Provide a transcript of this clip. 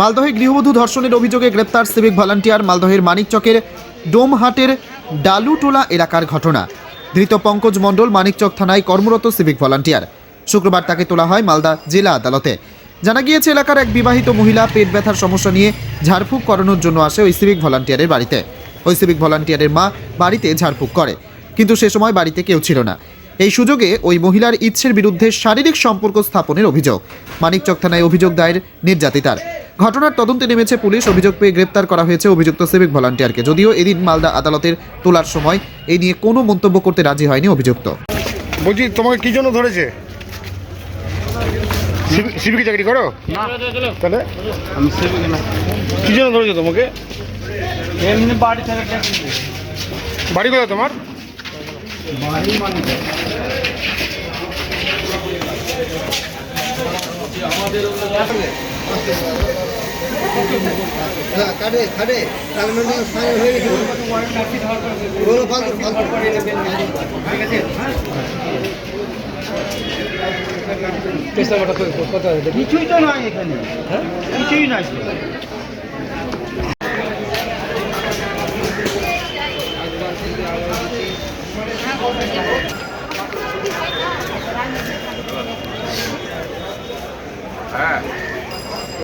মালদহে গৃহবধূ ধর্ষণের অভিযোগে গ্রেপ্তার সিভিক ভলান্টিয়ার মালদহের মানিকচকের ডোমহাটের ডালুটোলা এলাকার ঘটনা। ধৃত পঙ্কজ মণ্ডল মানিকচক থানায় কর্মরত সিভিক ভলান্টিয়ার। শুক্রবার তাকে তোলা হয় মালদা জেলা আদালতে। জানা গিয়েছে, এলাকার এক বিবাহিত মহিলা পেট ব্যথার সমস্যা নিয়ে ঝাড়ফুঁক করানোর জন্য আসে ওই সিভিক ভলান্টিয়ারের বাড়িতে। ওই সিভিক ভলান্টিয়ারের মা বাড়িতে ঝাড়ফুঁক করে, কিন্তু সে সময় বাড়িতে কেউ ছিল না। এই সুযোগে ওই মহিলার ইচ্ছের বিরুদ্ধে শারীরিক সম্পর্ক স্থাপনের অভিযোগ। মানিকচক থানায় অভিযোগ দায়ের নির্যাতিতার। ঘটনার তদন্তে নেমেছে পুলিশ। অভিযোগ পেয়ে গ্রেপ্তার করা হয়েছে অভিযুক্ত সিভিক ভলান্টিয়ারকে। যদিও এদিন মালদা আদালতের তোলার সময় এই নিয়ে কোনো মন্তব্য করতে রাজি হয়নি অভিযুক্ত। বলছি তোমাকে কি জন্য ধরেছে? সিভিকে চাকরি করো? তাহলে? আমি সেভিং না। কি জন্য ধরেছে তোমাকে? এমনি বাড়ি থেকে বাড়ি কোথায় তোমার? বাড়ি কাটে কাটে তার মানে সাইন হয়ে গেছে বলো ফালতু পেশাটা কিছুই তো নয় এখানে হ্যাঁ কিছুই নয় হ্যাঁ।